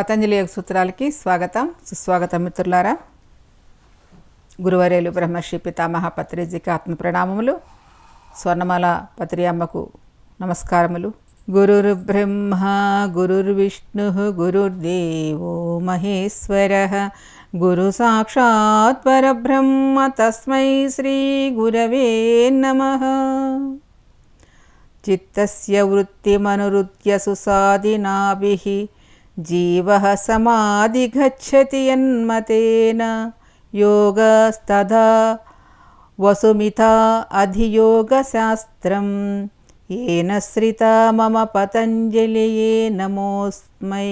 పతంజలి యోగ సూత్రాలకి స్వాగతం. సుస్వాగతం మిత్రులారా. గురువరేలు బ్రహ్మశ్రీ పితామహ పత్రిజీకి ఆత్మ ప్రణామములు. స్వర్ణమాల పత్రి అమ్మకు నమస్కారములు. గురుర్ బ్రహ్మ గురుర్విష్ణు గురుర్దేవో మహేశ్వర. గురు సాక్షాత్ పరబ్రహ్మ తస్మై శ్రీ గురవే నమ. చిత్తస్య వృత్తిమనురుత్య సుసాదినాభి జీవः సమాధిగచ్చతి యన్మతేన యోగస్తదా వసుమితా అధియోగశాస్త్రం. ఏన శ్రితా మమ పతంజలియే నమోస్మై.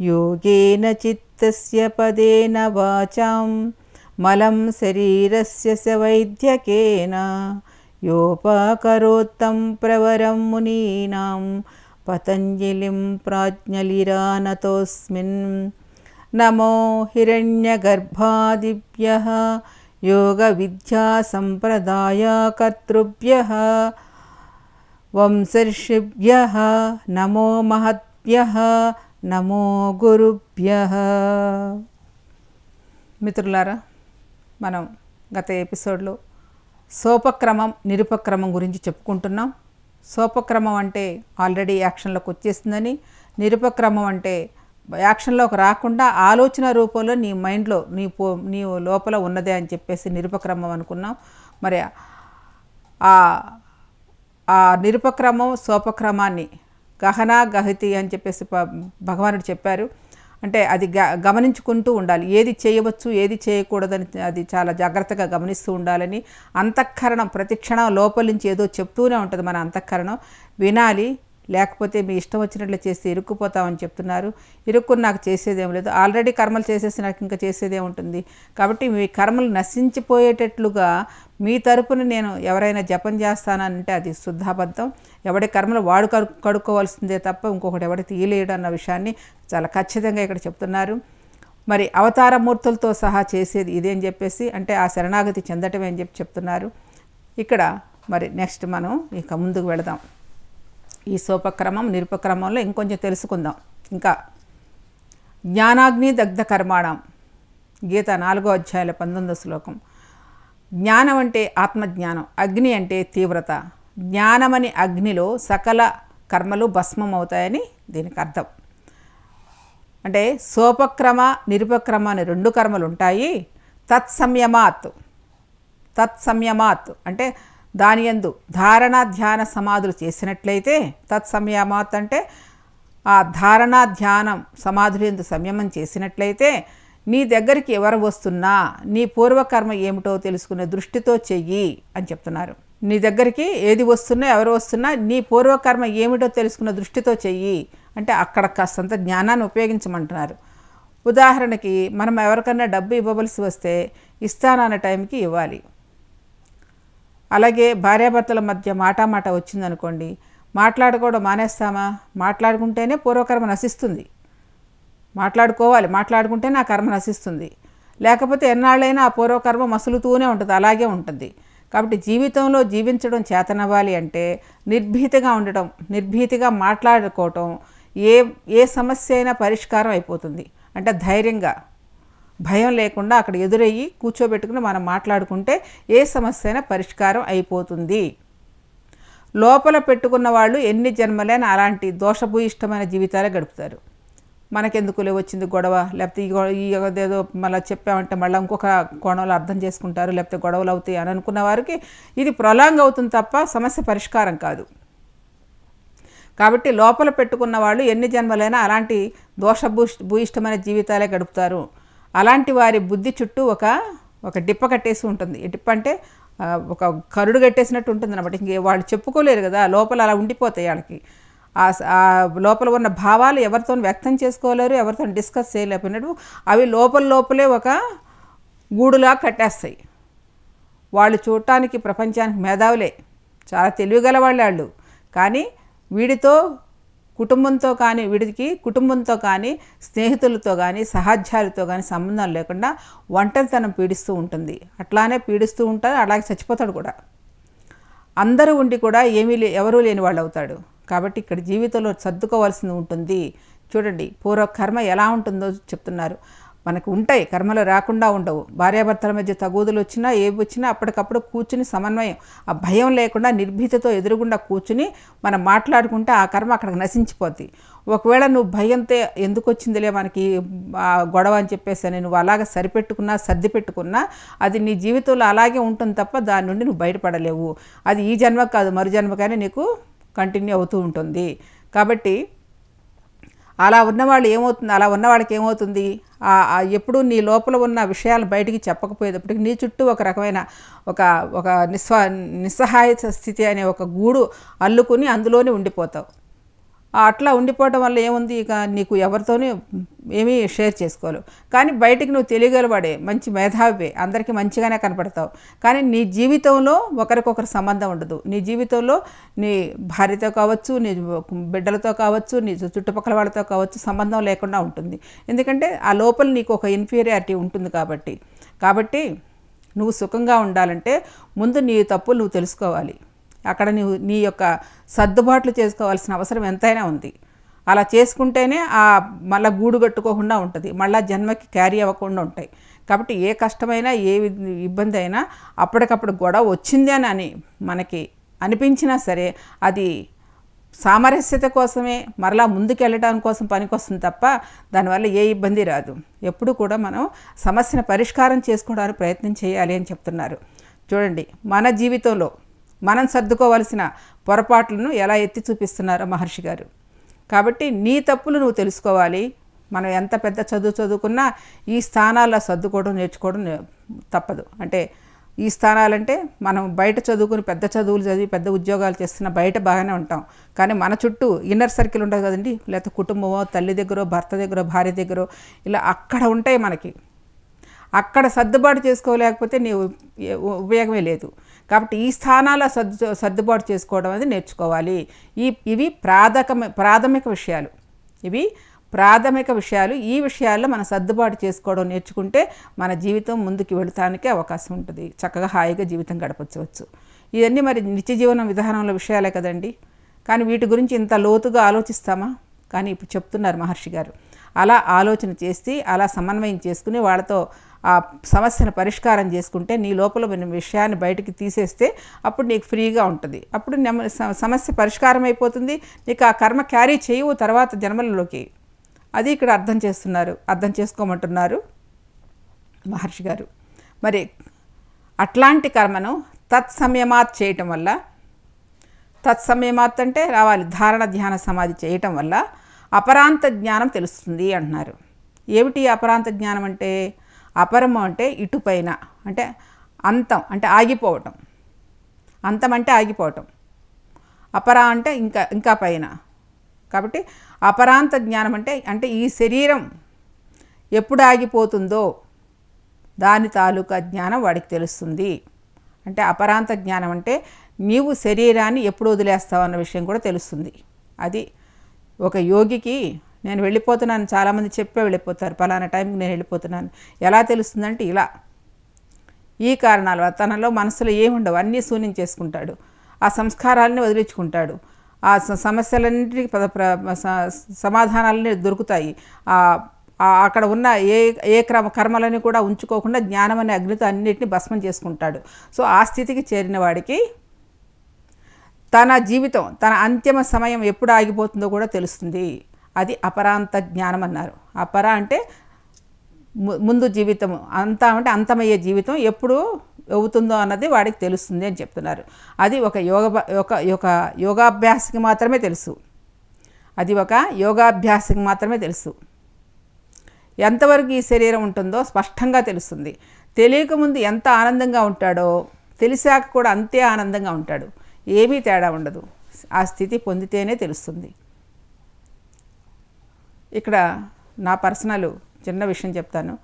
యోగేన చిత్తస్య పదేన వాచాం మలం శరీరస్య స వైద్యకేన. యోపాకరోత్తం ప్రవరం మునీనాం పతంజలిం ప్రాజ్ఞలిరానతోస్మిన్ నమో హిరణ్యగర్భాదిభ్య యోగవిద్యాసంప్రదాయకర్తృభ్య వంశర్షిభ్య నమో మహద్భ్య నమో గురుభ్య మిత్రులారా మనం గత ఎపిసోడ్లో సోపక్రమం నిరుపక్రమం గురించి చెప్పుకుంటున్నాం. సోపక్రమం అంటే ఆల్రెడీ యాక్షన్లోకి వచ్చేసిందని నిరుపక్రమం అంటే యాక్షన్లోకి రాకుండా ఆలోచన రూపంలో నీ మైండ్లో నీ పో నీ లోపల ఉన్నదే అని చెప్పేసి నిరుపక్రమం అనుకున్నాం. మరి ఆ ఆ నిరుపక్రమం సోపక్రమాన్ని గహనా గహతి అని చెప్పేసి భగవానుడు చెప్పారు. అంటే అది గ గమనించుకుంటూ ఉండాలి. ఏది చేయవచ్చు ఏది చేయకూడదని అది చాలా జాగ్రత్తగా గమనిస్తూ ఉండాలని అంతఃకరణం ప్రతిక్షణం లోపల నుంచి ఏదో చెప్తూనే ఉంటుంది మన అంతఃకరణం. వినాలి లేకపోతే మీ ఇష్టం వచ్చినట్లు చేస్తే ఇరుక్కుపోతామని చెప్తున్నారు. ఇరుక్కుని నాకు చేసేదేం లేదు. ఆల్రెడీ కర్మలు చేసేసి నాకు ఇంకా చేసేదే ఉంటుంది. కాబట్టి మీ కర్మలు నశించిపోయేటట్లుగా మీ తరపున నేను ఎవరైనా జపం చేస్తానంటే అది శుద్ధాబద్ధం. ఎవడి కర్మలు వాడు కడు కడుక్కోవాల్సిందే తప్ప ఇంకొకటి ఎవడి తీయలేడు అన్న విషయాన్ని చాలా ఖచ్చితంగా ఇక్కడ చెప్తున్నారు. మరి అవతారమూర్తులతో సహా చేసేది ఇదేం చెప్పేసి అంటే ఆ శరణాగతి చెందటమే అని చెప్పి చెప్తున్నారు. ఇక్కడ మరి నెక్స్ట్ మనం ఇక ముందుకు వెళదాం. ఈ సోపక్రమం నిరుపక్రమంలో ఇంకొంచెం తెలుసుకుందాం. ఇంకా జ్ఞానాగ్ని దగ్ధ కర్మాణం గీత నాలుగో అధ్యాయుల పంతొమ్మిదో శ్లోకం. జ్ఞానం అంటే ఆత్మజ్ఞానం అగ్ని అంటే తీవ్రత. జ్ఞానమని అగ్నిలో సకల కర్మలు భస్మం అవుతాయని దీనికి అర్థం. అంటే సోపక్రమ నిరుపక్రమ అనే రెండు కర్మలు ఉంటాయి. తత్సంయమాత్ తత్సంయమాత్ అంటే దాని యందు ధారణ ధ్యాన సమాధులు చేసినట్లయితే తత్సంయమాత్ అంటే ఆ ధారణ ధ్యానం సమాధులు ఎందు సంయమం చేసినట్లయితే నీ దగ్గరికి ఎవరు వస్తున్నా నీ పూర్వకర్మ ఏమిటో తెలుసుకునే దృష్టితో చెయ్యి అని చెప్తున్నారు. నీ దగ్గరికి ఏది వస్తున్నా ఎవరు వస్తున్నా నీ పూర్వకర్మ ఏమిటో తెలుసుకున్న దృష్టితో చెయ్యి అంటే అక్కడ కాస్తంత జ్ఞానాన్ని ఉపయోగించమంటున్నారు. ఉదాహరణకి మనం ఎవరికన్నా డబ్బు ఇవ్వవలసి వస్తే ఇస్తానన్న టైంకి ఇవ్వాలి. అలాగే భార్యాభర్తల మధ్య మాటామాట వచ్చిందనుకోండి మాట్లాడుకోవడం మానేస్తామా? మాట్లాడుకుంటేనే పూర్వకర్మ నశిస్తుంది. మాట్లాడుకోవాలి మాట్లాడుకుంటే నా కర్మ నశిస్తుంది. లేకపోతే ఎన్నాళ్ళైనా ఆ పూర్వకర్మ మసులుతూనే ఉంటుంది అలాగే ఉంటుంది. కాబట్టి జీవితంలో జీవించడం చేతనవ్వాలి అంటే నిర్భీతిగా ఉండటం నిర్భీతిగా మాట్లాడుకోవటం ఏ ఏ సమస్య అయినా పరిష్కారం అయిపోతుంది. అంటే ధైర్యంగా. భయం లేకుండా అక్కడ ఎదురయ్యి కూర్చోబెట్టుకుని మనం మాట్లాడుకుంటే ఏ సమస్య అయినా పరిష్కారం అయిపోతుంది. లోపల పెట్టుకున్న వాళ్ళు ఎన్ని జన్మలైనా అలాంటి దోషభూయిష్టమైన జీవితాలే గడుపుతారు. మనకెందుకులే వచ్చింది గొడవ? లేకపోతే ఈ ఏదో మళ్ళీ చెప్పామంటే మళ్ళీ ఇంకొక కోణంలో అర్థం చేసుకుంటారు లేకపోతే గొడవలు అవుతాయి అని అనుకున్న వారికి ఇది ప్రొలాంగ్ అవుతుంది తప్ప సమస్య పరిష్కారం కాదు. కాబట్టి లోపల పెట్టుకున్న వాళ్ళు ఎన్ని జన్మలైనా అలాంటి దోషభూ భూయిష్టమైన జీవితాలే గడుపుతారు. అలాంటి వారి బుద్ధి చుట్టూ ఒక ఒక డిప్ప కట్టేసి ఉంటుంది. ఈ డిప్ప అంటే ఒక కరుడు కట్టేసినట్టు ఉంటుంది అనమాట ఇంకే వాళ్ళు చెప్పుకోలేరు కదా లోపల అలా ఉండిపోతాయి వాళ్ళకి ఆ స- లోపల ఉన్న భావాలు ఎవరితో వ్యక్తం చేసుకోలేరు ఎవరితో డిస్కస్ చేయలేకపోయినట్టు అవి లోపల లోపలే ఒక గూడులా కట్టేస్తాయి. వాళ్ళు చూడటానికి ప్రపంచానికి మేధావులే. చాలా తెలివిగల వాళ్ళు కానీ వీడితో కుటుంబంతో కానీ విడికి కుటుంబంతో కానీ స్నేహితులతో కానీ సహాధ్యాలతో కానీ సంబంధాలు లేకుండా ఒంటరితనం పీడిస్తూ ఉంటుంది. అట్లానే పీడిస్తూ ఉంటారు అలాగే చచ్చిపోతాడు కూడా. అందరూ ఉండి కూడా ఏమీ లే ఎవరూ లేని వాళ్ళు అవుతాడు. కాబట్టి ఇక్కడ జీవితంలో సర్దుకోవాల్సింది ఉంటుంది. చూడండి పూర్వకర్మ ఎలా ఉంటుందో చెప్తున్నారు. మనకు ఉంటాయి కర్మలు రాకుండా ఉండవు. భార్యాభర్తల మధ్య తగుదులు వచ్చినా ఏవి వచ్చినా అప్పటికప్పుడు కూర్చుని సమన్వయం. ఆ భయం లేకుండా నిర్భీతతో ఎదురుగుండా కూర్చుని మనం మాట్లాడుకుంటే ఆ కర్మ అక్కడికి నశించిపోద్ది. ఒకవేళ నువ్వు భయంతో ఎందుకు వచ్చిందిలే మనకి గొడవ అని చెప్పేసి అని నువ్వు అలాగ సరిపెట్టుకున్నా సర్ది పెట్టుకున్నా అది నీ జీవితంలో అలాగే ఉంటుంది తప్ప దాని నుండి నువ్వు బయటపడలేవు. అది ఈ జన్మ కాదు మరు జన్మ కానీ నీకు కంటిన్యూ అవుతూ ఉంటుంది. కాబట్టి అలా ఉన్నవాళ్ళు ఏమవుతుంది? అలా ఉన్నవాడికి ఏమవుతుంది ఎప్పుడు నీ లోపల ఉన్న విషయాలు బయటికి చెప్పకపోయేటప్పటికి నీ చుట్టూ ఒక రకమైన ఒక ఒక నిస్వ నిస్సహాయ స్థితి అనే ఒక గూడు అల్లుకుని అందులోనే ఉండిపోతావు. అట్లా ఉండిపోవటం వల్ల ఏముంది? ఇక నీకు ఎవరితోనూ ఏమీ షేర్ చేసుకోలేవు. కానీ బయటికి నువ్వు తెలియగలవాడే మంచి మేధావివే అందరికీ మంచిగానే కనపడతావు. కానీ నీ జీవితంలో ఒకరికొకరు సంబంధం ఉండదు. నీ జీవితంలో నీ భార్యతో కావచ్చు నీ బిడ్డలతో కావచ్చు నీ చుట్టుపక్కల వాళ్ళతో కావచ్చు సంబంధం లేకుండా ఉంటుంది. ఎందుకంటే ఆ లోపల నీకు ఒక ఇన్ఫీరియారిటీ ఉంటుంది కాబట్టి. కాబట్టి నువ్వు సుఖంగా ఉండాలంటే ముందు నీ తప్పులు నువ్వు తెలుసుకోవాలి. అక్కడ నువ్వు నీ యొక్క సర్దుబాట్లు చేసుకోవాల్సిన అవసరం ఎంతైనా ఉంది. అలా చేసుకుంటేనే ఆ మళ్ళీ గూడు కట్టుకోకుండా ఉంటుంది. మళ్ళీ జన్మకి క్యారీ అవ్వకుండా ఉంటాయి. కాబట్టి ఏ కష్టమైనా ఏ వి- ఇబ్బంది అయినా అప్పటికప్పుడు గొడవ వచ్చింది అని అని మనకి అనిపించినా సరే అది సామరస్యత కోసమే మరలా ముందుకు కోసం పనికొస్తుంది తప్ప దానివల్ల ఏ ఇబ్బంది రాదు. ఎప్పుడు కూడా మనం సమస్యను పరిష్కారం చేసుకోవడానికి ప్రయత్నం చేయాలి అని చెప్తున్నారు. చూడండి మన జీవితంలో మనం సర్దుకోవాల్సిన పొరపాట్లను ఎలా ఎత్తి చూపిస్తున్నారో మహర్షి గారు. కాబట్టి నీ తప్పులు నువ్వు తెలుసుకోవాలి. మనం ఎంత పెద్ద చదువు చదువుకున్నా ఈ స్థానాల్లో సర్దుకోవడం నేర్చుకోవడం నే- తప్పదు. అంటే ఈ స్థానాలంటే మనం బయట చదువుకుని పెద్ద చదువులు చదివి పెద్ద ఉద్యోగాలు చేస్తున్న బయట బాగానే ఉంటాం. కానీ మన చుట్టూ ఇన్నర్ సర్కిల్ ఉంటుంది కదండి. లేకపోతే కుటుంబమో తల్లి దగ్గర భర్త దగ్గర భార్య దగ్గర ఇలా అక్కడ ఉంటాయి మనకి. అక్కడ సర్దుబాటు చేసుకోలేకపోతే నీ ఉపయోగమే లేదు. కాబట్టి ఈ స్థానాల సర్దు సర్దుబాటు చేసుకోవడం అనేది నేర్చుకోవాలి. ఈ ఇవి ప్రాథమిక ప్రాథమిక విషయాలు. ఇవి ప్రాథమిక విషయాలు. ఈ విషయాల్లో మనం సర్దుబాటు చేసుకోవడం నేర్చుకుంటే మన జీవితం ముందుకు వెళతానికి అవకాశం ఉంటుంది. చక్కగా హాయిగా జీవితం గడపచ్చు ఇవన్నీ మరి నిత్య జీవన విధానంలో విషయాలే కదండి. కానీ వీటి గురించి ఇంత లోతుగా ఆలోచిస్తామా? కానీ ఇప్పుడు చెప్తున్నారు మహర్షి గారు. అలా ఆలోచన చేసి అలా సమన్వయం చేసుకుని వాళ్ళతో ఆ సమస్యను పరిష్కారం చేసుకుంటే నీ లోపల ఉన్న విషయాన్ని బయటికి తీసేస్తే అప్పుడు నీకు ఫ్రీగా ఉంటుంది. అప్పుడు స- సమస్య పరిష్కారం అయిపోతుంది నీకు ఆ కర్మ క్యారీ చేయవు తర్వాత జన్మలలోకి. అది ఇక్కడ అర్థం చేస్తున్నారు. అర్థం చేసుకోమంటున్నారు మహర్షి గారు. మరి అట్లాంటి కర్మను తత్సమయమాత్ చేయటం వల్ల తత్సమయమాత్ అంటే రావాలి ధారణ ధ్యాన సమాధి చేయటం వల్ల అపరాంత జ్ఞానం తెలుస్తుంది అంటున్నారు. ఏమిటి అపరాంత జ్ఞానం అంటే? అపరము అంటే ఇటుపైన అంటే అంతం అంటే ఆగిపోవటం. అంతం అంటే ఆగిపోవటం. అపర అంటే ఇంకా ఇంకా పైన. కాబట్టి అపరాంత జ్ఞానం అంటే అంటే ఈ శరీరం ఎప్పుడు ఆగిపోతుందో దాని తాలూకా జ్ఞానం వాడికి తెలుస్తుంది. అంటే అపరాంత జ్ఞానం అంటే నీవు శరీరాన్ని ఎప్పుడు వదిలేస్తావు అన్న విషయం కూడా తెలుస్తుంది. అది ఒక యోగికి నేను వెళ్ళిపోతున్నాను చాలామంది చెప్పే వెళ్ళిపోతారు పలానా టైంకి నేను వెళ్ళిపోతున్నాను. ఎలా తెలుస్తుందంటే ఇలా. ఈ కారణాల వల్ల తనలో మనసులో ఏముండవు అన్నీ శూన్యం చేసుకుంటాడు. ఆ సంస్కారాలని వదిలించుకుంటాడు. ఆ సమస్యలన్నింటికి పద ప్ర- స- సమాధానాలన్నీ దొరుకుతాయి. అక్కడ ఉన్న ఏ ఏ క్రమ కర్మలని కూడా ఉంచుకోకుండా జ్ఞానం అనే అగ్నితో అన్నిటిని భస్మం చేసుకుంటాడు. సో ఆ స్థితికి చేరిన వాడికి తన జీవితం తన అంతిమ సమయం ఎప్పుడు ఆగిపోతుందో కూడా తెలుస్తుంది. అది అపరాంత జ్ఞానం అన్నారు. అపర అంటే ము- ముందు జీవితం అంత అంటే అంతమయ్యే జీవితం ఎప్పుడు అవుతుందో అన్నది వాడికి తెలుస్తుంది అని చెప్తున్నారు. అది ఒక యోగ ఒక ఒక యోగాభ్యాసకి మాత్రమే తెలుసు. అది ఒక యోగాభ్యాసకి మాత్రమే తెలుసు. ఎంతవరకు ఈ శరీరం ఉంటుందో స్పష్టంగా తెలుస్తుంది. తెలియకముందు ఎంత ఆనందంగా ఉంటాడో తెలిసాక కూడా అంతే ఆనందంగా ఉంటాడు. ఏమీ తేడా ఉండదు. ఆ స్థితి పొందితేనే తెలుస్తుంది. ఇక్కడ నా పర్సనల్ చిన్న విషయం చెప్తాను.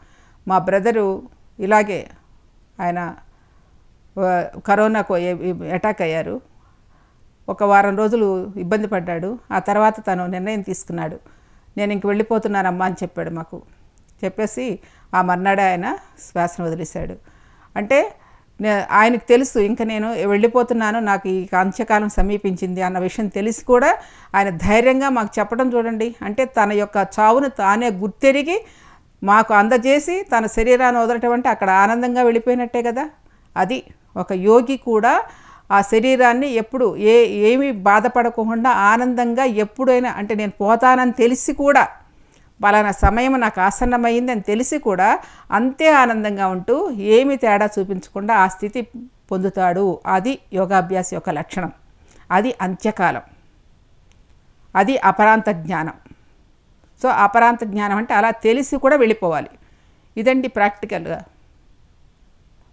మా బ్రదరు ఇలాగే ఆయన కరోనాకు అటాక్ అయ్యారు. ఒక వారం రోజులు ఇబ్బంది పడ్డాడు. ఆ తర్వాత తను నిర్ణయం తీసుకున్నాడు. నేను ఇంక వెళ్ళిపోతున్నానమ్మా అని చెప్పాడు మాకు. చెప్పేసి ఆ మర్నాడే ఆయన శ్వాసను వదిలేశాడు. అంటే ఆయనకు తెలుసు ఇంకా నేను వెళ్ళిపోతున్నాను నాకు ఈ అంత్యకాలం సమీపించింది అన్న విషయం తెలిసి కూడా ఆయన ధైర్యంగా మాకు చెప్పడం చూడండి. అంటే తన యొక్క చావును తానే గుర్తెరిగి మాకు అందజేసి తన శరీరాన్ని వదలటం అంటే అక్కడ ఆనందంగా వెళ్ళిపోయినట్టే కదా. అది ఒక యోగి కూడా ఆ శరీరాన్ని ఎప్పుడు ఏ ఏమీ బాధపడకుండా ఆనందంగా ఎప్పుడైనా అంటే నేను పోతానని తెలిసి కూడా పలానా సమయం నాకు ఆసన్నమైందని తెలిసి కూడా అంతే ఆనందంగా ఉంటూ ఏమి తేడా చూపించకుండా ఆ స్థితి పొందుతాడు. అది యోగాభ్యాస యొక్క లక్షణం. అది అంత్యకాలం. అది అపరాంత జ్ఞానం. సో అపరాంత జ్ఞానం అంటే అలా తెలిసి కూడా వెళ్ళిపోవాలి. ఇదండి ప్రాక్టికల్గా.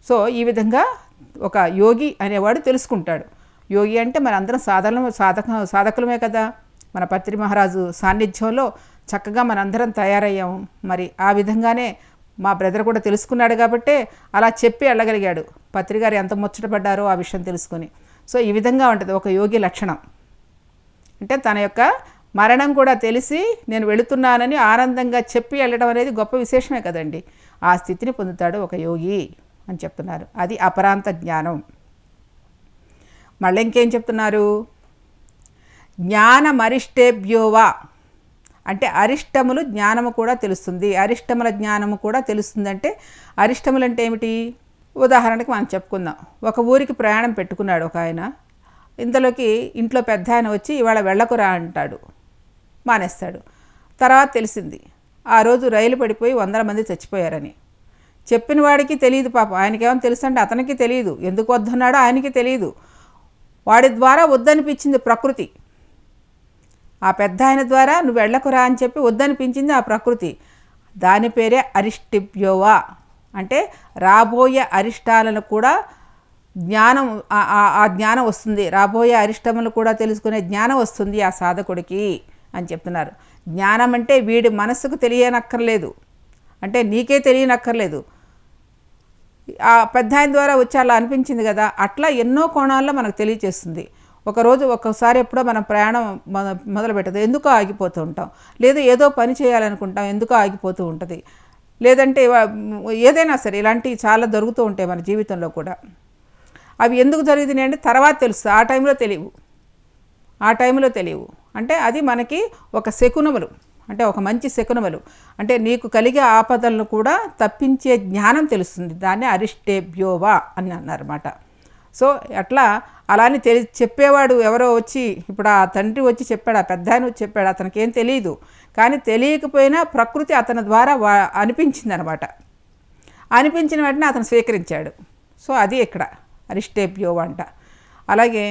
సో ఈ విధంగా ఒక యోగి అనేవాడు తెలుసుకుంటాడు. యోగి అంటే మన అందరం సాధన సాధక సాధకులమే కదా. మన పత్రి మహారాజు సాన్నిధ్యంలో చక్కగా మనందరం తయారయ్యాము మరి ఆ విధంగానే మా బ్రదర్ కూడా తెలుసుకున్నాడు కాబట్టే అలా చెప్పి వెళ్ళగలిగాడు. పత్రికారు ఎంత ముచ్చటపడ్డారో ఆ విషయం తెలుసుకొని. సో ఈ విధంగా ఉంటుంది ఒక యోగి లక్షణం. అంటే తన యొక్క మరణం కూడా తెలిసి నేను వెళుతున్నానని ఆనందంగా చెప్పి వెళ్ళడం అనేది గొప్ప విశేషమే కదండి. ఆ స్థితిని పొందుతాడు ఒక యోగి అని చెప్తున్నారు. అది అపరాంత జ్ఞానం. మళ్ళీ ఇంకేం చెప్తున్నారు? జ్ఞానమరిష్టేభ్యోవా అంటే అరిష్టములు జ్ఞానము కూడా తెలుస్తుంది. అరిష్టముల జ్ఞానము కూడా తెలుస్తుంది అంటే అరిష్టములు అంటే ఏమిటి? ఉదాహరణకి మనం చెప్పుకుందాం. ఒక ఊరికి ప్రయాణం పెట్టుకున్నాడు ఒక ఆయన. ఇంతలోకి ఇంట్లో పెద్ద ఆయన వచ్చి ఇవాళ వెళ్ళకురా అంటాడు. మానేస్తాడు. తర్వాత తెలిసింది. ఆ రోజు రైలు పడిపోయి వందల మంది చచ్చిపోయారని. చెప్పిన వాడికి తెలియదు పాప. ఆయనకేమో తెలుసు అంటే అతనికి తెలియదు. ఎందుకు వద్దన్నాడో ఆయనకి తెలియదు. వాడి ద్వారా వద్దనిపించింది ప్రకృతి. ఆ పెద్ద ఆయన ద్వారా నువ్వు వెళ్ళకురా అని చెప్పి వద్దనిపించింది ఆ ప్రకృతి. దాని పేరే అరిష్టిప్యోవా అంటే రాబోయే అరిష్టాలను కూడా జ్ఞానం ఆ- ఆ జ్ఞానం వస్తుంది. రాబోయే అరిష్టములు కూడా తెలుసుకునే జ్ఞానం వస్తుంది ఆ సాధకుడికి అని చెప్తున్నారు. జ్ఞానం అంటే వీడి మనస్సుకు తెలియనక్కర్లేదు. అంటే నీకే తెలియనక్కర్లేదు. ఆ పెద్ద ఆయన ద్వారా వచ్చి అలా అనిపించింది కదా. అట్లా ఎన్నో కోణాల్లో మనకు తెలియచేస్తుంది. ఒకరోజు ఒక్కసారి ఎప్పుడో మనం ప్రయాణం మొద మొదలు పెట్టదు ఎందుకో ఆగిపోతూ ఉంటాం. లేదా ఏదో పని చేయాలనుకుంటాం ఎందుకో ఆగిపోతూ ఉంటుంది. లేదంటే ఏదైనా సరే ఇలాంటివి చాలా దొరుకుతూ ఉంటాయి మన జీవితంలో కూడా. అవి ఎందుకు జరుగుతున్నాయి అంటే తర్వాత తెలుస్తుంది. ఆ టైంలో తెలియవు. ఆ టైంలో తెలియవు. అంటే అది మనకి ఒక శకునములు. అంటే ఒక మంచి శకునములు. అంటే నీకు కలిగే ఆపదలను కూడా తప్పించే జ్ఞానం తెలుస్తుంది. దాన్ని అరిష్టేభ్యోవా అని అన్నారన్నమాట. సో అట్లా అలానే తెలి చెప్పేవాడు ఎవరో వచ్చి ఇప్పుడు ఆ తండ్రి వచ్చి చెప్పాడు ఆ పెద్ద ఆయన వచ్చి చెప్పాడు అతనికి ఏం తెలియదు కానీ తెలియకపోయినా ప్రకృతి అతని ద్వారా వా అనిపించింది అనమాట అనిపించిన వెంటనే అతను స్వీకరించాడు. సో అది ఇక్కడ అరిస్టేపియో అంట. అలాగే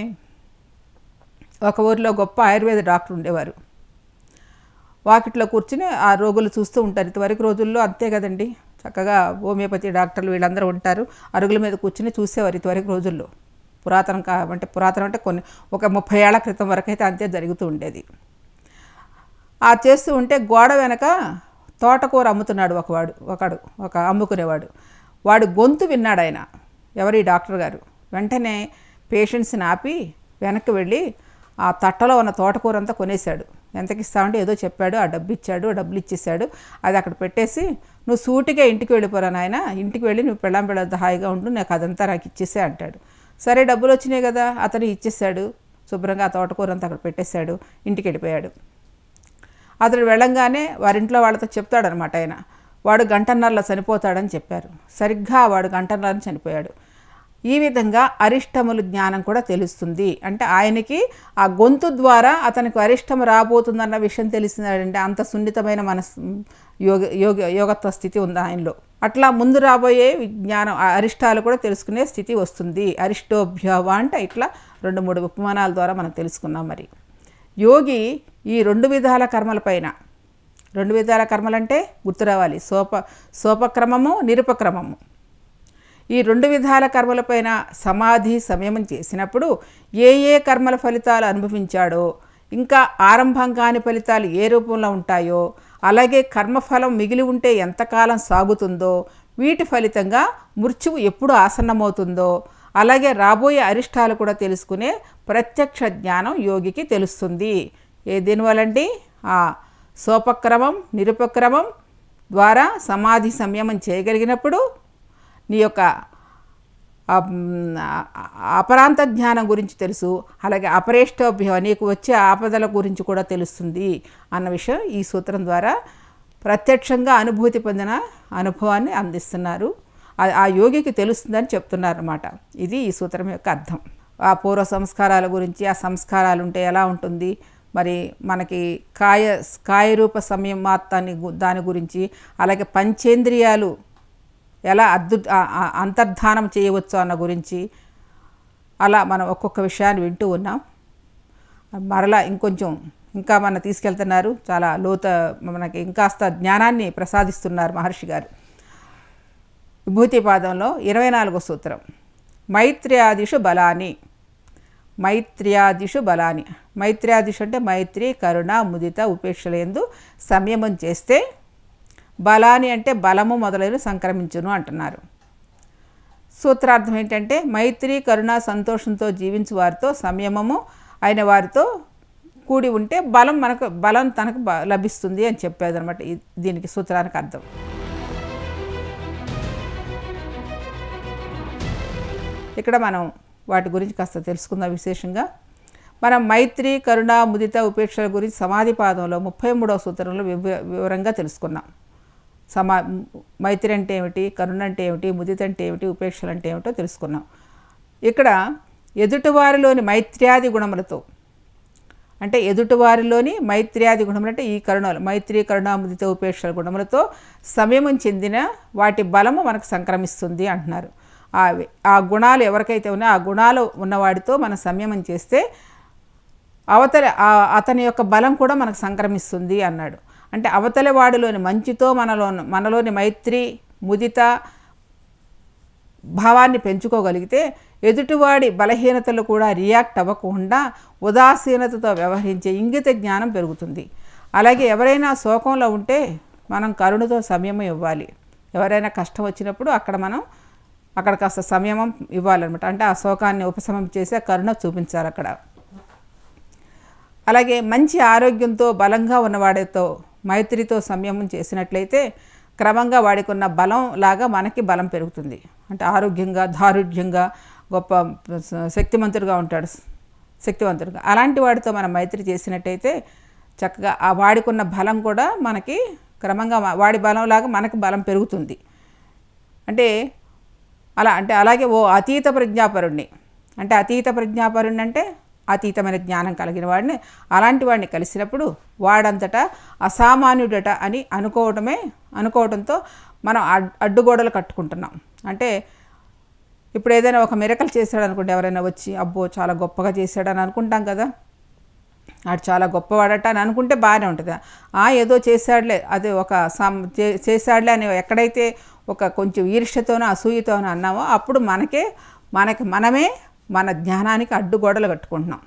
ఒక ఊరిలో గొప్ప ఆయుర్వేద డాక్టర్ ఉండేవారు. వాకిట్లో కూర్చుని ఆ రోగులు చూస్తూ ఉంటారు. ఇంతవరకు రోజుల్లో అంతే కదండి. చక్కగా హోమియోపతి డాక్టర్లు వీళ్ళందరూ ఉంటారు. అరుగుల మీద కూర్చుని చూసేవారు ఇదివరకు రోజుల్లో. పురాతనం కా అంటే పురాతనం అంటే కొన్ని ఒక ముప్పై ఏళ్ళ క్రితం వరకు అయితే అంతే జరుగుతూ ఉండేది. ఆ చేస్తూ ఉంటే గోడ వెనక తోటకూర అమ్ముతున్నాడు ఒకవాడు ఒకడు ఒక అమ్ముకునేవాడు. వాడు గొంతు విన్నాడు ఆయన. ఎవరి డాక్టర్ గారు? వెంటనే పేషెంట్స్ని ఆపి వెనక్కి వెళ్ళి ఆ తట్టలో ఉన్న తోటకూర అంతా కొనేశాడు. ఎంతకి ఇస్తామంటే ఏదో చెప్పాడు ఆ డబ్బు ఇచ్చాడు ఆ డబ్బులు ఇచ్చేసాడు అది అక్కడ పెట్టేసి నువ్వు సూటిగా ఇంటికి వెళ్ళిపోరా నాయన ఇంటికి వెళ్ళి నువ్వు పెళ్ళాం పెళ్ళ హాయిగా ఉండు నాకు అదంతా నాకు ఇచ్చేసే అంటాడు. సరే డబ్బులు వచ్చినాయి కదా అతను ఇచ్చేసాడు. శుభ్రంగా ఆ తోటకూర అంతా అక్కడ పెట్టేశాడు ఇంటికి వెళ్ళిపోయాడు. అతడు వెళ్ళంగానే వారింట్లో వాళ్ళతో చెప్తాడనమాట ఆయన. వాడు గంటన్నరలో చనిపోతాడని చెప్పారు. సరిగ్గా వాడు గంటన్నరని చనిపోయాడు. ఈ విధంగా అరిష్టములు జ్ఞానం కూడా తెలుస్తుంది. అంటే ఆయనకి ఆ గొంతు ద్వారా అతనికి అరిష్టం రాబోతుందన్న విషయం తెలిసిందంటే అంత సున్నితమైన మనస్ యోగ యోగ యోగత్వ స్థితి ఉంది ఆయనలో. అట్లా ముందు రాబోయే విజ్ఞానం అరిష్టాలు కూడా తెలుసుకునే స్థితి వస్తుంది. అరిష్టోభ్యవ అంటే ఇట్లా రెండు మూడు ఉపమానాల ద్వారా మనం తెలుసుకున్నాం మరి. యోగి ఈ రెండు విధాల కర్మలపైన రెండు విధాల కర్మలంటే గుర్తురావాలి సోప సోపక్రమము నిరుపక్రమము. ఈ రెండు విధాల కర్మలపైన సమాధి సంయమం చేసినప్పుడు ఏ ఏ కర్మల ఫలితాలు అనుభవించాడో ఇంకా ఆరంభం కాని ఫలితాలు ఏ రూపంలో ఉంటాయో అలాగే కర్మఫలం మిగిలి ఉంటే ఎంతకాలం సాగుతుందో వీటి ఫలితంగా మృత్యువు ఎప్పుడు ఆసన్నమవుతుందో అలాగే రాబోయే అరిష్టాలు కూడా తెలుసుకునే ప్రత్యక్ష జ్ఞానం యోగికి తెలుస్తుంది. ఏ దీనివలండి? ఆ సోపక్రమం నిరుపక్రమం ద్వారా సమాధి సంయమం చేయగలిగినప్పుడు నీ యొక్క అపరాంత జ్ఞానం గురించి తెలుసు అలాగే అపరేష్టభ్యం నీకు వచ్చే ఆపదల గురించి కూడా తెలుస్తుంది అన్న విషయం ఈ సూత్రం ద్వారా ప్రత్యక్షంగా అనుభూతి పొందిన అనుభవాన్ని అందిస్తున్నారు. ఆ- ఆ యోగికి తెలుస్తుందని చెప్తున్నారు అనమాట ఇది ఈ సూత్రం యొక్క అర్థం. ఆ పూర్వ సంస్కారాల గురించి ఆ సంస్కారాలు ఉంటే ఎలా ఉంటుంది? మరి మనకి కాయ కాయరూప సమయం మాత్రాన్ని గు- దాని గురించి అలాగే పంచేంద్రియాలు ఎలా అద్దు అంతర్ధానం చేయవచ్చు అన్న గురించి అలా మనం ఒక్కొక్క విషయాన్ని వింటూ ఉన్నాం. మరలా ఇంకొంచెం ఇంకా మన తీసుకెళ్తున్నారు. చాలా లోత మనకి ఇంకాస్త జ్ఞానాన్ని ప్రసాదిస్తున్నారు మహర్షి గారు. విభూతి పాదంలో ఇరవై నాలుగో సూత్రం. మైత్ర్యాదిషు బలాని. మైత్ర్యాదిషు బలాని. మైత్ర్యాదిషు అంటే మైత్రి కరుణ ముదిత ఉపేక్షలందు సంయమం చేస్తే బలాని అంటే బలము మొదలైన సంక్రమించును అంటున్నారు. సూత్రార్థం ఏంటంటే మైత్రి కరుణ సంతోషంతో జీవించు వారితో సంయమము అయిన వారితో కూడి ఉంటే బలం మనకు బలం తనకు బ- లభిస్తుంది అని చెప్పేది అనమాట దీనికి సూత్రానికి అర్థం. ఇక్కడ మనం వాటి గురించి కాస్త తెలుసుకుందాం విశేషంగా. మనం మైత్రి కరుణ ముదిత ఉపేక్షల గురించి సమాధి పాదంలో ముప్పై మూడవ సూత్రంలో వివ- వివరంగా తెలుసుకున్నాం. సమా మైత్రి అంటే ఏమిటి కరుణ అంటే ఏమిటి ముదిత అంటే ఏమిటి ఉపేక్షలు అంటే ఏమిటో తెలుసుకున్నాం. ఇక్కడ ఎదుటివారిలోని మైత్ర్యాది గుణములతో అంటే ఎదుటివారిలోని మైత్ర్యాది గుణములు అంటే ఈ కరుణలు మైత్రి కరుణ ముదిత ఉపేక్షల గుణములతో సంయమం చెందిన వాటి బలము మనకు సంక్రమిస్తుంది అంటున్నారు. ఆ గుణాలు ఎవరికైతే ఉన్నాయో ఆ గుణాలు ఉన్నవాడితో మనం సంయమం చేస్తే అవతల అతని యొక్క బలం కూడా మనకు సంక్రమిస్తుంది అన్నాడు. అంటే అవతలి వాడిలోని మంచితో మనలో మనలోని మైత్రి ముదిత భావాన్ని పెంచుకోగలిగితే ఎదుటివాడి బలహీనతలు కూడా రియాక్ట్ అవ్వకుండా ఉదాసీనతతో వ్యవహరించే ఇంగిత జ్ఞానం పెరుగుతుంది. అలాగే ఎవరైనా శోకంలో ఉంటే మనం కరుణతో సంయమం ఇవ్వాలి. ఎవరైనా కష్టం వచ్చినప్పుడు అక్కడ మనం అక్కడ కాస్త సంయమం ఇవ్వాలన్నమాట. అంటే ఆ శోకాన్ని ఉపశమనం చేసి కరుణ చూపించాలి అక్కడ. అలాగే మంచి ఆరోగ్యంతో బలంగా ఉన్నవాడితో మైత్రితో సంయమం చేసినట్లయితే క్రమంగా వాడికున్న బలం లాగా మనకి బలం పెరుగుతుంది. అంటే ఆరోగ్యంగా దారుఢ్యంగా గొప్ప శక్తిమంతుడుగా ఉంటాడు శక్తివంతుడుగా. అలాంటి వాడితో మనం మైత్రి చేసినట్టయితే చక్కగా ఆ వాడికున్న బలం కూడా మనకి క్రమంగా వాడి బలంలాగా మనకి బలం పెరుగుతుంది. అంటే అలా అంటే అలాగే ఓ అతీత ప్రజ్ఞాపరుణ్ణి. అంటే అతీత ప్రజ్ఞాపరుణ్ణి అంటే అతీతమైన జ్ఞానం కలిగిన వాడిని. అలాంటి వాడిని కలిసినప్పుడు వాడంతటా అసామాన్యుడట అని అనుకోవడమే అనుకోవడంతో మనం అడ్- అడ్డుగోడలు కట్టుకుంటున్నాం. అంటే ఇప్పుడు ఏదైనా ఒక మిరకలు చేశాడు అనుకోండి ఎవరైనా వచ్చి అబ్బో చాలా గొప్పగా చేశాడని అనుకుంటాం కదా. ఆడు చాలా గొప్పవాడట అని అనుకుంటే బాగానే ఉంటుంది. ఆ ఏదో చేశాడులే అది ఒక సం చే- చేశాడులే అని ఎక్కడైతే ఒక కొంచెం ఈర్ష్యతోనో అసూయతోనో అన్నామో అప్పుడు మనకే మనకి మనమే మన జ్ఞానానికి అడ్డుగోడలు కట్టుకుంటున్నాం.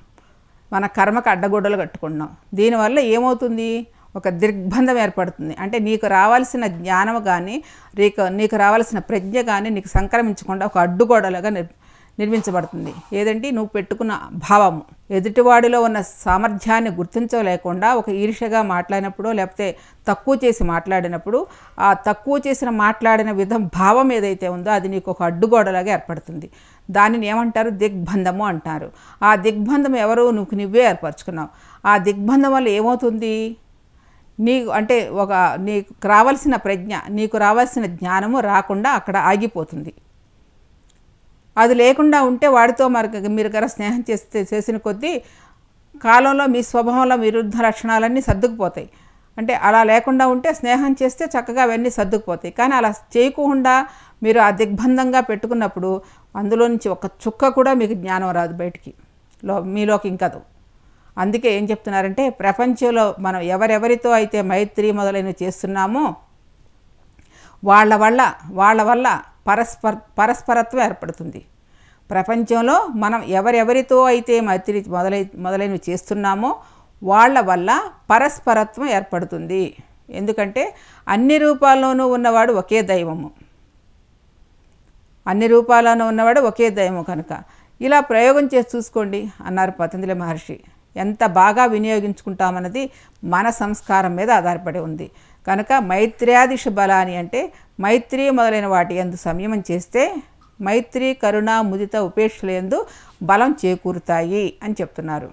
మన కర్మకు అడ్డగోడలు కట్టుకుంటున్నాం. దీనివల్ల ఏమవుతుంది? ఒక దిగ్బంధం ఏర్పడుతుంది. అంటే నీకు రావాల్సిన జ్ఞానం కానీ నీకు నీకు రావాల్సిన ప్రజ్ఞ కానీ నీకు సంక్రమించకుండా ఒక అడ్డుగోడలుగా నిర్ నిర్మించబడుతుంది. ఏదంటే నువ్వు పెట్టుకున్న భావము. ఎదుటివాడిలో ఉన్న సామర్థ్యాన్ని గుర్తించలేకుండా ఒక ఈర్షగా మాట్లాడినప్పుడు లేకపోతే తక్కువ చేసి మాట్లాడినప్పుడు ఆ తక్కువ చేసిన మాట్లాడిన విధం భావం ఏదైతే ఉందో అది నీకు ఒక అడ్డుగోడలాగా ఏర్పడుతుంది. దానిని ఏమంటారు? దిగ్బంధము అంటారు. ఆ దిగ్బంధం ఎవరు? నువ్వు నువ్వే ఏర్పరచుకున్నావు. ఆ దిగ్బంధం వల్ల ఏమవుతుంది? నీకు అంటే ఒక నీకు రావాల్సిన ప్రజ్ఞ నీకు రావాల్సిన జ్ఞానము రాకుండా అక్కడ ఆగిపోతుంది. అది లేకుండా ఉంటే వాడితో మరి మీరు గర స్నేహం చేస్తే చేసిన కొద్దీ కాలంలో మీ స్వభావంలో విరుద్ధ లక్షణాలన్నీ సర్దుకుపోతాయి. అంటే అలా లేకుండా ఉంటే స్నేహం చేస్తే చక్కగా అవన్నీ సర్దుకుపోతాయి. కానీ అలా చేయకుండా మీరు ఆ దిగ్బంధంగా పెట్టుకున్నప్పుడు అందులో నుంచి ఒక చుక్క కూడా మీకు జ్ఞానం రాదు బయటికి. లో మీలోకి ఇంకదు అందుకే ఏం చెప్తున్నారంటే ప్రపంచంలో మనం ఎవరెవరితో అయితే మైత్రి మొదలైనవి చేస్తున్నామో వాళ్ళ వల్ల వాళ్ళ వల్ల పరస్పర పరస్పరత్వం ఏర్పడుతుంది. ప్రపంచంలో మనం ఎవరెవరితో అయితే మైత్రి మొదలై మొదలైనవి చేస్తున్నామో వాళ్ళ వల్ల పరస్పరత్వం ఏర్పడుతుంది. ఎందుకంటే అన్ని రూపాల్లోనూ ఉన్నవాడు ఒకే దైవము. అన్ని రూపాలను ఉన్నవాడు ఒకే దయము కనుక. ఇలా ప్రయోగం చేసి చూసుకోండి అన్నారు పతంజలి మహర్షి. ఎంత బాగా వినియోగించుకుంటామన్నది మన సంస్కారం మీద ఆధారపడి ఉంది. కనుక మైత్ర్యాదిష బలాని అంటే మైత్రి మొదలైన వాటి ఎందు సంయమం చేస్తే మైత్రి కరుణ ముదిత ఉపేక్షలందు బలం చేకూరుతాయి అని చెప్తున్నారు.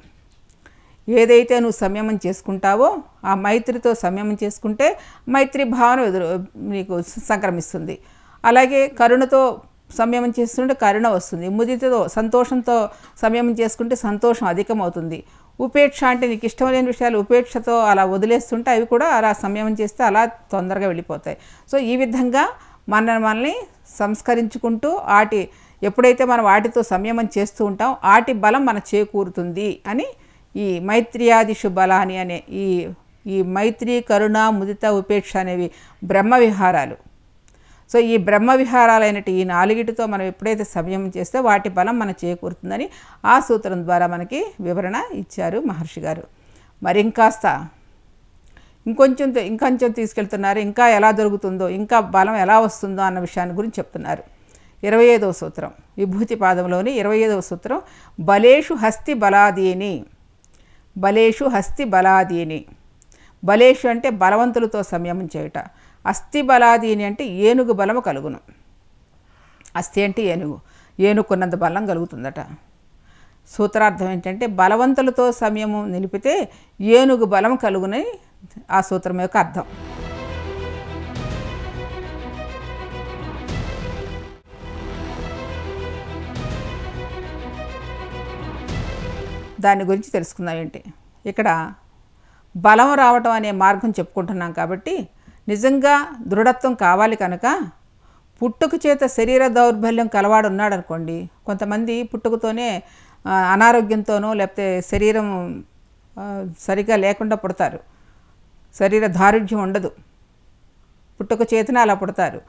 ఏదైతే నువ్వు సంయమం చేసుకుంటావో ఆ మైత్రితో సంయమం చేసుకుంటే మైత్రి భావన ఎదురు నీకు సంక్రమిస్తుంది. అలాగే కరుణతో సంయమం చేస్తుంటే కరుణ వస్తుంది. ముదితతో సంతోషంతో సంయమం చేసుకుంటే సంతోషం అధికమవుతుంది. ఉపేక్ష అంటే నీకు ఇష్టమైన విషయాలు ఉపేక్షతో అలా వదిలేస్తుంటే అవి కూడా అలా సంయమం చేస్తే అలా తొందరగా వెళ్ళిపోతాయి. సో ఈ విధంగా మన మనల్ని సంస్కరించుకుంటూ ఆటి ఎప్పుడైతే మనం వాటితో సంయమం చేస్తూ ఉంటాం ఆటి బలం మన చేకూరుతుంది అని ఈ మైత్రియాదిషు బలాని అనే ఈ ఈ మైత్రి కరుణ ముదిత ఉపేక్ష అనేవి బ్రహ్మ విహారాలు. సో ఈ బ్రహ్మ విహారాలైనటి ఈ నాలుగిటితో మనం ఎప్పుడైతే సంయమం చేస్తే వాటి బలం మన చేకూరుతుందని ఆ సూత్రం ద్వారా మనకి వివరణ ఇచ్చారు మహర్షి గారు. మరి ఇంకాస్త ఇంకొంచెం ఇంకొంచెం తీసుకెళ్తున్నారు ఇంకా ఎలా దొరుకుతుందో ఇంకా బలం ఎలా వస్తుందో అన్న విషయాన్ని గురించి చెప్తున్నారు. ఇరవై ఐదవ సూత్రం విభూతి పాదంలోని ఇరవై ఐదవ సూత్రం బలేషు హస్తి బలాదీని బలేషు హస్తి బలాదీని. బలేషు అంటే బలవంతులతో సంయమం చేయుట అస్థిబలాదీని అంటే ఏనుగు బలము కలుగును. అస్థి అంటే ఏనుగు. ఏనుకున్నంత బలం కలుగుతుందట. సూత్రార్థం ఏంటంటే బలవంతులతో సమయము నిలిపితే ఏనుగు బలం కలుగునని ఆ సూత్రం యొక్క అర్థం. దాని గురించి తెలుసుకుందాం ఏంటి? ఇక్కడ బలం రావటం అనే మార్గం చెప్పుకుంటున్నాం కాబట్టి నిజంగా దృఢత్వం కావాలి కనుక పుట్టుకు చేత శరీర దౌర్బల్యం కలవాడు ఉన్నాడు అనుకోండి కొంతమంది పుట్టుకతోనే అనారోగ్యంతోనో లేకపోతే శరీరం సరిగా లేకుండా పుడతారు. శరీర దారుఢ్యం ఉండదు. పుట్టుక చేతన అలా పుడతారు.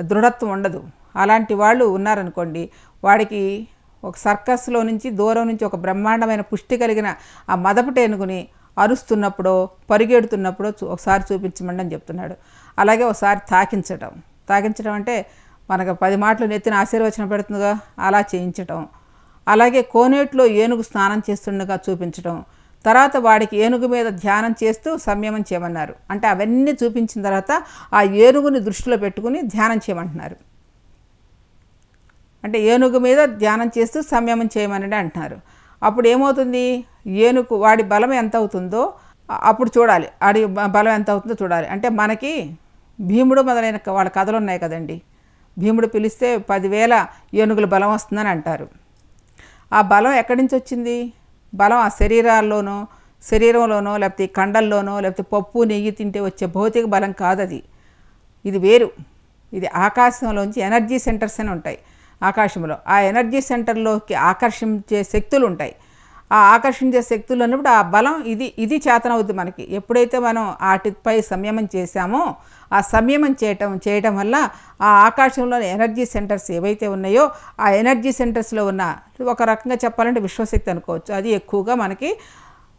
దృఢత్వం ఉండదు. అలాంటి వాళ్ళు ఉన్నారనుకోండి వాడికి ఒక సర్కస్లో నుంచి దూరం నుంచి ఒక బ్రహ్మాండమైన పుష్టి కలిగిన ఆ మదపు ఏనుగుని అరుస్తున్నప్పుడో పరిగెడుతున్నప్పుడో చూ- ఒకసారి చూపించమండి అని చెప్తున్నాడు. అలాగే ఒకసారి తాకించటం. తాకించడం అంటే మనకు పది మాటలు నెత్తిన ఆశీర్వచనం పెడుతుందిగా అలా చేయించటం. అలాగే కోనేట్లో ఏనుగు స్నానం చేస్తుండగా చూపించడం తర్వాత వాడికి ఏనుగు మీద ధ్యానం చేస్తూ సంయమం చేయమన్నారు. అంటే అవన్నీ చూపించిన తర్వాత ఆ ఏనుగుని దృష్టిలో పెట్టుకుని ధ్యానం చేయమంటున్నారు. అంటే ఏనుగు మీద ధ్యానం చేస్తూ సంయమం చేయమని అంటున్నారు. అప్పుడు ఏమవుతుంది? ఏనుగు వాడి బలం ఎంత అవుతుందో అప్పుడు చూడాలి. వాడి బలం ఎంత అవుతుందో చూడాలి. అంటే మనకి భీముడు మొదలైన వాళ్ళ కథలు ఉన్నాయి కదండి. భీముడు పిలిస్తే పదివేల ఏనుగుల బలం వస్తుందని అంటారు. ఆ బలం ఎక్కడి నుంచి వచ్చింది? బలం ఆ శరీరాల్లోనో శరీరంలోనో లేకపోతే ఈ కండల్లోనో లేకపోతే పప్పు నెయ్యి తింటే వచ్చే భౌతిక బలం కాదది. ఇది వేరు. ఇది ఆకాశంలోంచి ఎనర్జీ సెంటర్స్ అని ఉంటాయి. ఆకాశంలో. ఆ ఎనర్జీ సెంటర్లోకి ఆకర్షించే శక్తులు ఉంటాయి ఆ ఆకర్షించే శక్తులు అన్నప్పుడు ఆ బలం ఇది ఇది చేతనవుద్ది మనకి. ఎప్పుడైతే మనం వాటిపై సంయమం చేశామో ఆ సంయమం చేయటం చేయటం వల్ల ఆ ఆకాశంలోని ఎనర్జీ సెంటర్స్ ఏవైతే ఉన్నాయో ఆ ఎనర్జీ సెంటర్స్లో ఉన్న ఒక రకంగా చెప్పాలంటే విశ్వశక్తి అనుకోవచ్చు. అది ఎక్కువగా మనకి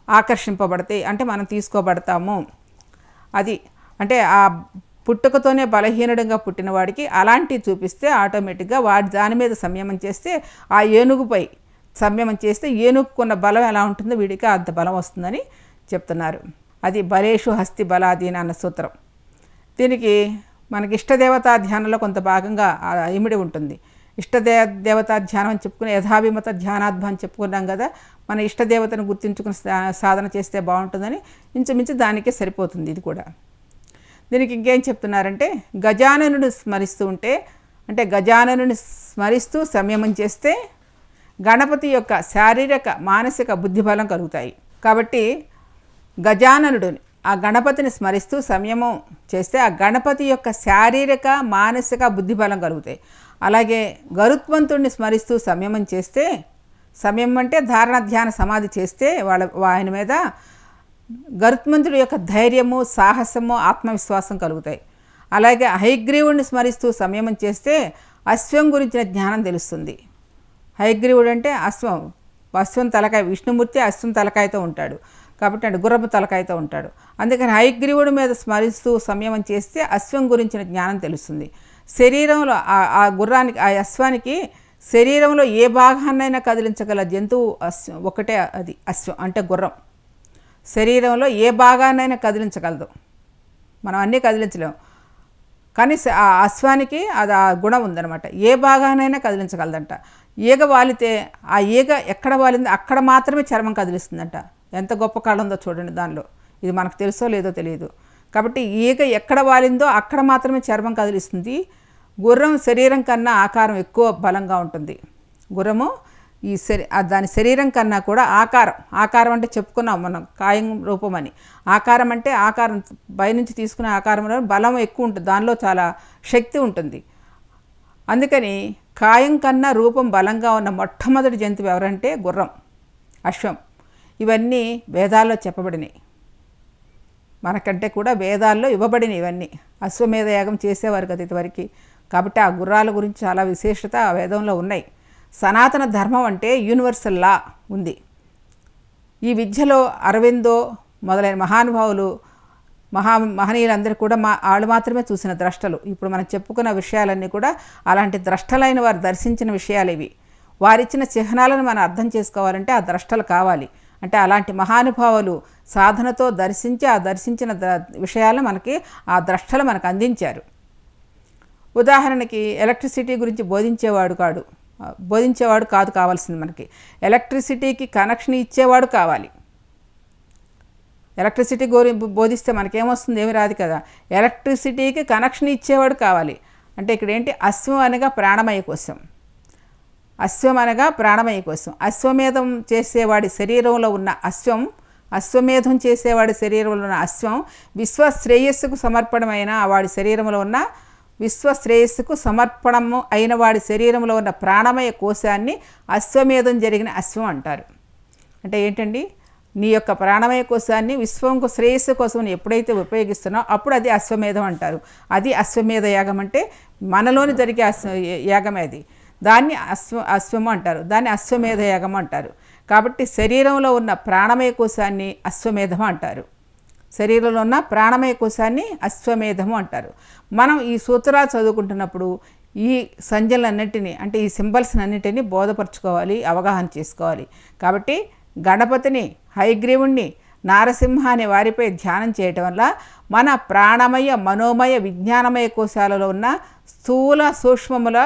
ఆకర్షింపబడతాయి. అంటే మనం తీసుకోబడతాము. అది అంటే ఆ పుట్టుకతోనే బలహీనడంగా పుట్టినవాడికి అలాంటివి చూపిస్తే ఆటోమేటిక్గా వాడి దాని మీద సంయమం చేస్తే ఆ ఏనుగుపై సంయమం చేస్తే ఏనుగుకున్న బలం ఎలా ఉంటుందో వీడికి అంత బలం వస్తుందని చెప్తున్నారు. అది బలేషు హస్తి బలాదీన అన్న సూత్రం. దీనికి మనకి ఇష్టదేవతా ధ్యానంలో కొంత భాగంగా ఇమిడి ఉంటుంది. ఇష్టదే దేవతా ధ్యానం అని చెప్పుకుని యథాభిమత ధ్యానాత్మ అని చెప్పుకున్నాం కదా మన ఇష్టదేవతను గుర్తించుకుని సా- సాధన చేస్తే బాగుంటుందని ఇంచుమించు దానికే సరిపోతుంది ఇది కూడా. దీనికి ఇంకేం చెప్తున్నారంటే గజాననుడు స్మరిస్తూ ఉంటే అంటే గజాననుని స్మరిస్తూ సంయమం చేస్తే గణపతి యొక్క శారీరక మానసిక బుద్ధిబలం కలుగుతాయి. కాబట్టి గజాననుడిని ఆ గణపతిని స్మరిస్తూ సంయమం చేస్తే ఆ గణపతి యొక్క శారీరక మానసిక బుద్ధిబలం కలుగుతాయి. అలాగే గరుత్మంతుడిని స్మరిస్తూ సంయమం చేస్తే సమయం అంటే ధారణ ధ్యాన సమాధి చేస్తే వాళ్ళ ఆయన మీద గరుత్మంతుడి యొక్క ధైర్యము సాహసము ఆత్మవిశ్వాసం కలుగుతాయి. అలాగే హైగ్రీవుడిని స్మరిస్తూ సంయమం చేస్తే అశ్వం గురించిన జ్ఞానం తెలుస్తుంది. హైగ్రీవుడు అంటే అశ్వం. అశ్వం తలకాయ విష్ణుమూర్తి అశ్వం తలకాయతో ఉంటాడు. కాబట్టి అంటే గుర్రపు తలకాయతో ఉంటాడు. అందుకని హైగ్రీవుడి మీద స్మరిస్తూ సంయమం చేస్తే అశ్వం గురించిన జ్ఞానం తెలుస్తుంది. శరీరంలో ఆ- ఆ గుర్రానికి ఆ అశ్వానికి శరీరంలో ఏ భాగాన్నైనా కదిలించగల జంతువు అశ్వం ఒకటే అది అశ్వం అంటే గుర్రం. శరీరంలో ఏ భాగాన్నైనా కదిలించగలదు. మనం అన్నీ కదిలించలేము కానీ ఆ అశ్వానికి అది ఆ గుణం ఉందన్నమాట. ఏ భాగానైనా కదిలించగలదంట. ఈగ వాలితే ఆ ఈగ ఎక్కడ వాలిందో అక్కడ మాత్రమే చర్మం కదిలిస్తుందంట. ఎంత గొప్ప కళ ఉందో చూడండి దానిలో. ఇది మనకు తెలుసో లేదో తెలియదు. కాబట్టి ఈగ ఎక్కడ వాలిందో అక్కడ మాత్రమే చర్మం కదిలిస్తుంది. గుర్రం శరీరం కన్నా ఆకారం ఎక్కువ బలంగా ఉంటుంది. గుర్రము ఈ శరీ దాని శరీరం కన్నా కూడా ఆకారం. ఆకారం అంటే చెప్పుకున్నాం మనం కాయం రూపం అని. ఆకారం అంటే ఆకారం పైనుంచి తీసుకునే ఆకారంలో బలం ఎక్కువ ఉంటుంది. దానిలో చాలా శక్తి ఉంటుంది. అందుకని కాయం కన్నా రూపం బలంగా ఉన్న మొట్టమొదటి జంతువు ఎవరంటే గుర్రం అశ్వం. ఇవన్నీ వేదాల్లో చెప్పబడినాయి. మనకంటే కూడా వేదాల్లో ఇవ్వబడినాయి ఇవన్నీ. అశ్వమేధ యాగం చేసేవారు కదా ఇదివరకు. కాబట్టి ఆ గుర్రాల గురించి చాలా విశేషత ఆ వేదంలో ఉన్నాయి. సనాతన ధర్మం అంటే యూనివర్సల్ లా ఉంది. ఈ విద్యలో అరవిందో మొదలైన మహానుభావులు మహా మహనీయులందరూ కూడా మా వాళ్ళు మాత్రమే చూసిన ద్రష్టలు. ఇప్పుడు మనం చెప్పుకున్న విషయాలన్నీ కూడా అలాంటి ద్రష్టలైన వారు దర్శించిన విషయాలు ఇవి. వారిచ్చిన చిహ్నాలను మనం అర్థం చేసుకోవాలంటే ఆ ద్రష్టలు కావాలి. అంటే అలాంటి మహానుభావులు సాధనతో దర్శించి ఆ దర్శించిన ద విషయాలను మనకి ఆ ద్రష్టలు మనకు అందించారు. ఉదాహరణకి ఎలక్ట్రిసిటీ గురించి బోధించేవాడు కాడు. బోధించేవాడు కాదు కావాల్సింది మనకి. ఎలక్ట్రిసిటీకి కనెక్షన్ ఇచ్చేవాడు కావాలి. ఎలక్ట్రిసిటీ గోరి బోధిస్తే మనకేమొస్తుంది? ఏమి రాదు కదా. ఎలక్ట్రిసిటీకి కనెక్షన్ ఇచ్చేవాడు కావాలి. అంటే ఇక్కడ ఏంటి అశ్వం అనగా ప్రాణమయ కోసం అశ్వం అనగా ప్రాణమయ కోసం అశ్వమేధం చేసేవాడి శరీరంలో ఉన్న అశ్వం అశ్వమేధం చేసేవాడి శరీరంలో ఉన్న అశ్వం విశ్వ శ్రేయస్సుకు సమర్పణమైన వాడి శరీరంలో ఉన్న విశ్వ శ్రేయస్సుకు సమర్పణము అయిన వాడి శరీరంలో ఉన్న ప్రాణమయ కోశాన్ని అశ్వమేధం జరిగిన అశ్వం అంటారు. అంటే ఏంటండి? నీ యొక్క ప్రాణమయ కోశాన్ని విశ్వంకు శ్రేయస్సు కోసం ఎప్పుడైతే ఉపయోగిస్తున్నావు అప్పుడు అది అశ్వమేధం అంటారు. అది అశ్వమేధ యాగం అంటే మనలోని జరిగే అశ్వ యాగమే అది. దాన్ని అశ్వ అశ్వము అంటారు. దాన్ని అశ్వమేధ యాగం అంటారు. కాబట్టి శరీరంలో ఉన్న ప్రాణమయ కోశాన్ని అశ్వమేధం అంటారు. శరీరంలో ఉన్న ప్రాణమయ కోశాన్ని అశ్వమేధము అంటారు. మనం ఈ సూత్రాలు చదువుకుంటున్నప్పుడు ఈ సంజలన్నింటినీ అంటే ఈ సింబల్స్ అన్నింటినీ బోధపరచుకోవాలి అవగాహన చేసుకోవాలి. కాబట్టి గణపతిని హైగ్రీవుణ్ణి నారసింహ అనే వారిపై ధ్యానం చేయటం వల్ల మన ప్రాణమయ మనోమయ విజ్ఞానమయ కోశాలలో ఉన్న స్థూల సూక్ష్మముల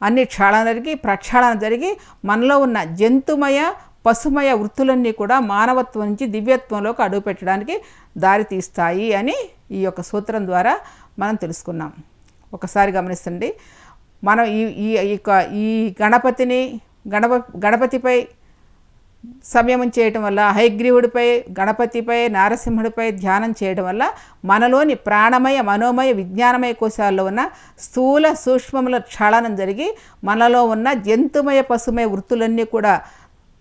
అన్ని క్షాళన జరిగి ప్రక్షాళన జరిగి మనలో ఉన్న జంతుమయ పశుమయ వృత్తులన్నీ కూడా మానవత్వం నుంచి దివ్యత్వంలోకి అడుగుపెట్టడానికి దారి తీస్తాయి అని ఈ యొక్క సూత్రం ద్వారా మనం తెలుసుకున్నాం. ఒకసారి గమనిస్తండి. మనం ఈ ఈ ఈ యొక్క- ఈ గణపతిని గణప గణపతిపై సంయమం చేయటం వల్ల హైగ్రీవుడిపై గణపతిపై నారసింహుడిపై ధ్యానం చేయడం వల్ల మనలోని ప్రాణమయ మనోమయ విజ్ఞానమయ కోశాల్లో ఉన్న స్థూల సూక్ష్మముల క్షాళనం జరిగి మనలో ఉన్న జంతుమయ పశుమయ వృత్తులన్నీ కూడా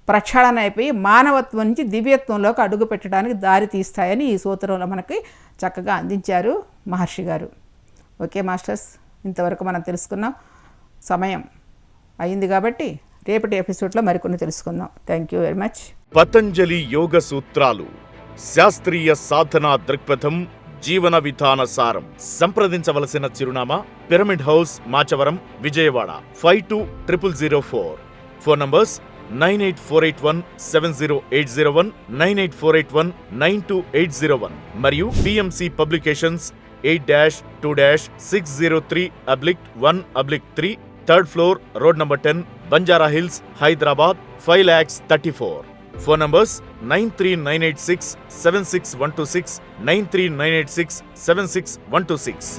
ప్రక్షాళన అయిపోయి మానవత్వం నుంచి దివ్యత్వంలోకి అడుగు పెట్టడానికి దారి తీస్తాయని ఈ సూత్రంలో మనకి చక్కగా అందించారు మహర్షి గారు. ఓకే మాస్టర్స్ ఇంతవరకు మనం తెలుసుకున్నాం సమయం అయింది కాబట్టి రేపటి ఎపిసోడ్లో మరికొన్ని తెలుసుకుందాం. Thank you very much. Patanjali యోగ సూత్రాలు శాస్త్రీయ సాధనా దృక్పథం జీవన విధాన సారం. సంప్రదించవలసిన చిరునామా pyramid house Machavaram Vijayawada five two triple zero four. Phone numbers nine eight four eight one seven zero eight zero one nine eight four eight one nine two eight zero one మరియు PMC publications eight dash two dash six zero three oblique one oblique three third floor road number ten Banjara Hills Hyderabad five lakhs thirty four phone numbers nine three nine eight six seven six one two six nine three nine eight six seven six one two six